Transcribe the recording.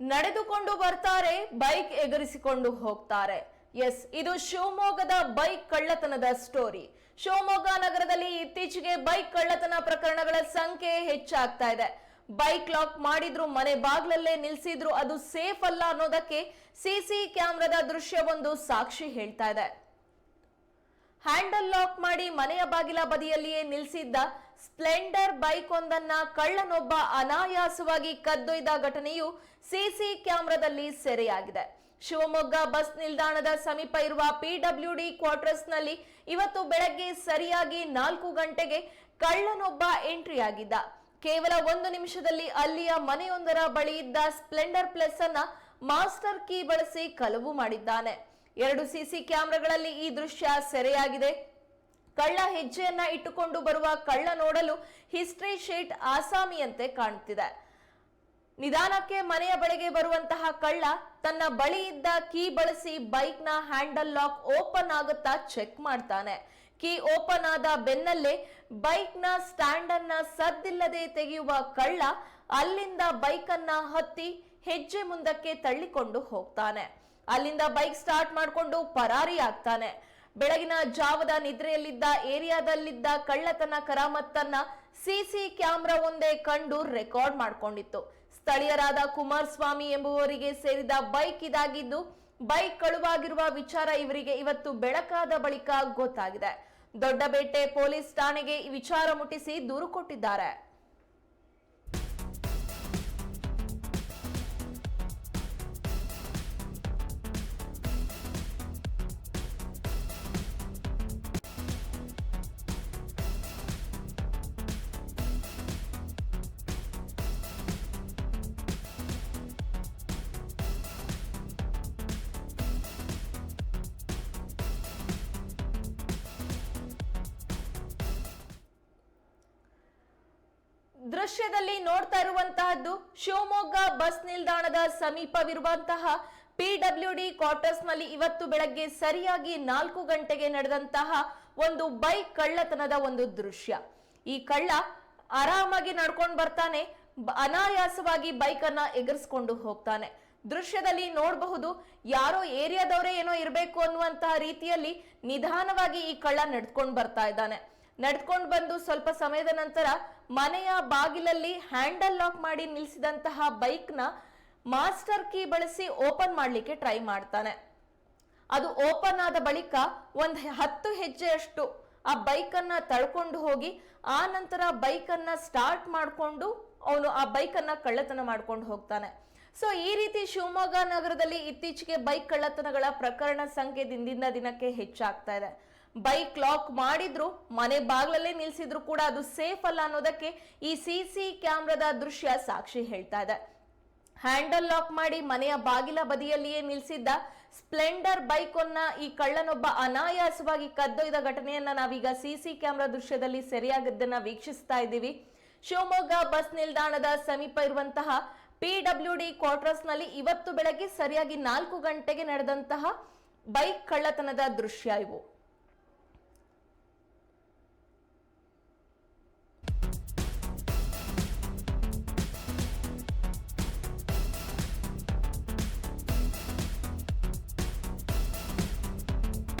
ನಡೆದುಕೊಂಡು ಬರ್ತಾರೆ, ಬೈಕ್ ಎಗರಿಸಿಕೊಂಡು ಹೋಗ್ತಾರೆ. ಎಸ್, ಇದು ಶಿವಮೊಗ್ಗದ ಬೈಕ್ ಕಳ್ಳತನದ ಸ್ಟೋರಿ. ಶಿವಮೊಗ್ಗ ನಗರದಲ್ಲಿ ಇತ್ತೀಚೆಗೆ ಬೈಕ್ ಕಳ್ಳತನ ಪ್ರಕರಣಗಳ ಸಂಖ್ಯೆ ಹೆಚ್ಚಾಗ್ತಾ ಇದೆ. ಬೈಕ್ ಲಾಕ್ ಮಾಡಿದ್ರು, ಮನೆ ಬಾಗ್ಲಲ್ಲೇ ನಿಲ್ಸಿದ್ರು, ಅದು ಸೇಫ್ ಅಲ್ಲ ಅನ್ನೋದಕ್ಕೆ ಸಿಸಿ ಕ್ಯಾಮ್ರಾದ ದೃಶ್ಯವೊಂದು ಸಾಕ್ಷಿ ಹೇಳ್ತಾ ಇದೆ. ಹ್ಯಾಂಡಲ್ ಲಾಕ್ ಮಾಡಿ ಮನೆಯ ಬಾಗಿಲ ಬದಿಯಲ್ಲಿಯೇ ನಿಲ್ಲಿಸಿದ್ದ ಸ್ಪ್ಲೆಂಡರ್ ಬೈಕ್ ಒಂದನ್ನ ಕಳ್ಳನೊಬ್ಬ ಅನಾಯಾಸವಾಗಿ ಕದ್ದೊಯ್ದ ಘಟನೆಯು ಸಿಸಿ ಕ್ಯಾಮೆರಾದಲ್ಲಿ ಸೆರೆಯಾಗಿದೆ. ಶಿವಮೊಗ್ಗ ಬಸ್ ನಿಲ್ದಾಣದ ಸಮೀಪ ಇರುವ ಪಿಡಬ್ಲ್ಯೂಡಿ ಕ್ವಾರ್ಟರ್ಸ್ನಲ್ಲಿ ಇವತ್ತು ಬೆಳಗ್ಗೆ ಸರಿಯಾಗಿ ನಾಲ್ಕು ಗಂಟೆಗೆ ಕಳ್ಳನೊಬ್ಬ ಎಂಟ್ರಿ ಆಗಿದ್ದ ಕೇವಲ ಒಂದು ನಿಮಿಷದಲ್ಲಿ ಅಲ್ಲಿಯ ಮನೆಯೊಂದರ ಬಳಿ ಇದ್ದ ಸ್ಪ್ಲೆಂಡರ್ ಪ್ಲಸ್ ಅನ್ನ ಮಾಸ್ಟರ್ ಕೀ ಬಳಸಿ ಕಲವು ಮಾಡಿದ್ದಾನೆ. ಎರಡು ಸಿಸಿ ಕ್ಯಾಮೆರಾಗಳಲ್ಲಿ ಈ ದೃಶ್ಯ ಸೆರೆಯಾಗಿದೆ. ಕಳ್ಳ ಹೆಜ್ಜೆಯನ್ನ ಇಟ್ಟುಕೊಂಡು ಬರುವ ಕಳ್ಳ ನೋಡಲು ಹಿಸ್ಟ್ರಿ ಶೀಟ್ ಆಸಾಮಿಯಂತೆ ಕಾಣುತ್ತಿದೆ. ನಿಧಾನಕ್ಕೆ ಮನೆಯ ಬಳಿಗೆ ಬರುವಂತಹ ಕಳ್ಳ ತನ್ನ ಬಳಿ ಇದ್ದ ಕೀ ಬಳಸಿ ಬೈಕ್ನ ಹ್ಯಾಂಡಲ್ ಲಾಕ್ ಓಪನ್ ಆಗುತ್ತಾ ಚೆಕ್ ಮಾಡ್ತಾನೆ. ಕೀ ಓಪನ್ ಆದ ಬೆನ್ನಲ್ಲೇ ಬೈಕ್ನ ಸ್ಟ್ಯಾಂಡ್ ಅನ್ನ ಸದ್ದಿಲ್ಲದೆ ತೆಗೆಯುವ ಕಳ್ಳ ಅಲ್ಲಿಂದ ಬೈಕ್ ಅನ್ನ ಹತ್ತಿ ಹೆಜ್ಜೆ ಮುಂದಕ್ಕೆ ತಳ್ಳಿಕೊಂಡು ಹೋಗ್ತಾನೆ. ಅಲ್ಲಿಂದ ಬೈಕ್ ಸ್ಟಾರ್ಟ್ ಮಾಡಿಕೊಂಡು ಪರಾರಿ ಆಗ್ತಾನೆ ಬೆಳಗಿನ ಜಾವದ ನಿದ್ರೆಯಲ್ಲಿದ್ದ ಏರಿಯಾದಲ್ಲಿದ್ದ ಕಳ್ಳತನ ಕರಾಮತ್ತನ್ನ ಸಿಸಿ ಕ್ಯಾಮೆರಾ ಒಂದೇ ಕಂಡು ರೆಕಾರ್ಡ್ ಮಾಡಿಕೊಂಡಿತ್ತು. ಸ್ಥಳೀಯರಾದ ಕುಮಾರಸ್ವಾಮಿ ಎಂಬುವರಿಗೆ ಸೇರಿದ ಬೈಕ್ ಇದಾಗಿದ್ದು, ಬೈಕ್ ಕಳುವಾಗಿರುವ ವಿಚಾರ ಇವರಿಗೆ ಇವತ್ತು ಬೆಳಕಾದ ಬಳಿಕ ಗೊತ್ತಾಗಿದೆ. ದೊಡ್ಡಬೇಟೆ ಪೊಲೀಸ್ ಠಾಣೆಗೆ ಈ ವಿಚಾರ ಮುಟ್ಟಿಸಿ ದೂರು ಕೊಟ್ಟಿದ್ದಾರೆ. ದೃಶ್ಯದಲ್ಲಿ ನೋಡ್ತಾ ಇರುವಂತಹದ್ದು ಶಿವಮೊಗ್ಗ ಬಸ್ ನಿಲ್ದಾಣದ ಸಮೀಪವಿರುವಂತಹ ಪಿಡಬ್ಲ್ಯೂಡಿ ಕ್ವಾರ್ಟರ್ಸ್ನಲ್ಲಿ ಇವತ್ತು ಬೆಳಗ್ಗೆ ಸರಿಯಾಗಿ ನಾಲ್ಕು ಗಂಟೆಗೆ ನಡೆದಂತಹ ಒಂದು ಬೈಕ್ ಕಳ್ಳತನದ ಒಂದು ದೃಶ್ಯ. ಈ ಕಳ್ಳ ಆರಾಮಾಗಿ ನಡ್ಕೊಂಡು ಬರ್ತಾನೆ ಅನಾಯಾಸವಾಗಿ ಬೈಕ್ ಅನ್ನ ಎಗರಿಸ್ಕೊಂಡು ಹೋಗ್ತಾನೆ. ದೃಶ್ಯದಲ್ಲಿ ನೋಡಬಹುದು ಯಾರೋ ಏರಿಯಾದವರೇ ಏನೋ ಇರಬೇಕು ಅನ್ನುವಂತಹ ರೀತಿಯಲ್ಲಿ ನಿಧಾನವಾಗಿ ಈ ಕಳ್ಳ ನಡ್ಕೊಂಡು ಬರ್ತಾ ಇದ್ದಾನೆ. ನಡ್ಕೊಂಡು ಬಂದು ಸ್ವಲ್ಪ ಸಮಯದ ನಂತರ ಮನೆಯ ಬಾಗಿಲಲ್ಲಿ ಹ್ಯಾಂಡಲ್ ಲಾಕ್ ಮಾಡಿ ನಿಲ್ಲಿಸಿದಂತಹ ಬೈಕ್ನ ಮಾಸ್ಟರ್ ಕೀ ಬಳಸಿ ಓಪನ್ ಮಾಡಲಿಕ್ಕೆ ಟ್ರೈ ಮಾಡ್ತಾನೆ. ಅದು ಓಪನ್ ಆದ ಬಳಿಕ ಒಂದು ಹತ್ತು ಹೆಜ್ಜೆಯಷ್ಟು ಆ ಬೈಕನ್ನು ತಳ್ಕೊಂಡು ಹೋಗಿ, ಆ ನಂತರ ಬೈಕನ್ನು ಸ್ಟಾರ್ಟ್ ಮಾಡಿಕೊಂಡು ಅವನು ಆ ಬೈಕನ್ನು ಕಳ್ಳತನ ಮಾಡ್ಕೊಂಡು ಹೋಗ್ತಾನೆ. ಸೊ, ಈ ರೀತಿ ಶಿವಮೊಗ್ಗ ನಗರದಲ್ಲಿ ಇತ್ತೀಚೆಗೆ ಬೈಕ್ ಕಳ್ಳತನಗಳ ಪ್ರಕರಣ ಸಂಖ್ಯೆ ದಿನದಿಂದ ದಿನಕ್ಕೆ ಹೆಚ್ಚಾಗ್ತಾ ಇದೆ. ಬೈಕ್ ಲಾಕ್ ಮಾಡಿದ್ರು, ಮನೆ ಬಾಗ್ಲಲ್ಲೇ ನಿಲ್ಸಿದ್ರು ಕೂಡ ಅದು ಸೇಫ್ ಅಲ್ಲ ಅನ್ನೋದಕ್ಕೆ ಈ ಸಿಸಿ ಕ್ಯಾಮ್ರಾದ ದೃಶ್ಯ ಸಾಕ್ಷಿ ಹೇಳ್ತಾ ಇದೆ. ಹ್ಯಾಂಡಲ್ ಲಾಕ್ ಮಾಡಿ ಮನೆಯ ಬಾಗಿಲ ಬದಿಯಲ್ಲಿಯೇ ನಿಲ್ಸಿದ್ದ ಸ್ಪ್ಲೆಂಡರ್ ಬೈಕ್ ಅನ್ನ ಈ ಕಳ್ಳನೊಬ್ಬ ಅನಾಯಾಸವಾಗಿ ಕದ್ದೊಯ್ದ ಘಟನೆಯನ್ನ ನಾವೀಗ ಸಿಸಿ ಕ್ಯಾಮೆರಾ ದೃಶ್ಯದಲ್ಲಿ ಸೆರೆಯಾಗದ್ದನ್ನ ವೀಕ್ಷಿಸ್ತಾ ಇದ್ದೀವಿ. ಶಿವಮೊಗ್ಗ ಬಸ್ ನಿಲ್ದಾಣದ ಸಮೀಪ ಇರುವಂತಹ ಪಿ ಡಬ್ಲ್ಯೂ ಡಿ ಕ್ವಾರ್ಟರ್ಸ್ನಲ್ಲಿ ಇವತ್ತು ಬೆಳಗ್ಗೆ ಸರಿಯಾಗಿ ನಾಲ್ಕು ಗಂಟೆಗೆ ನಡೆದಂತಹ ಬೈಕ್ ಕಳ್ಳತನದ ದೃಶ್ಯ ಇವು.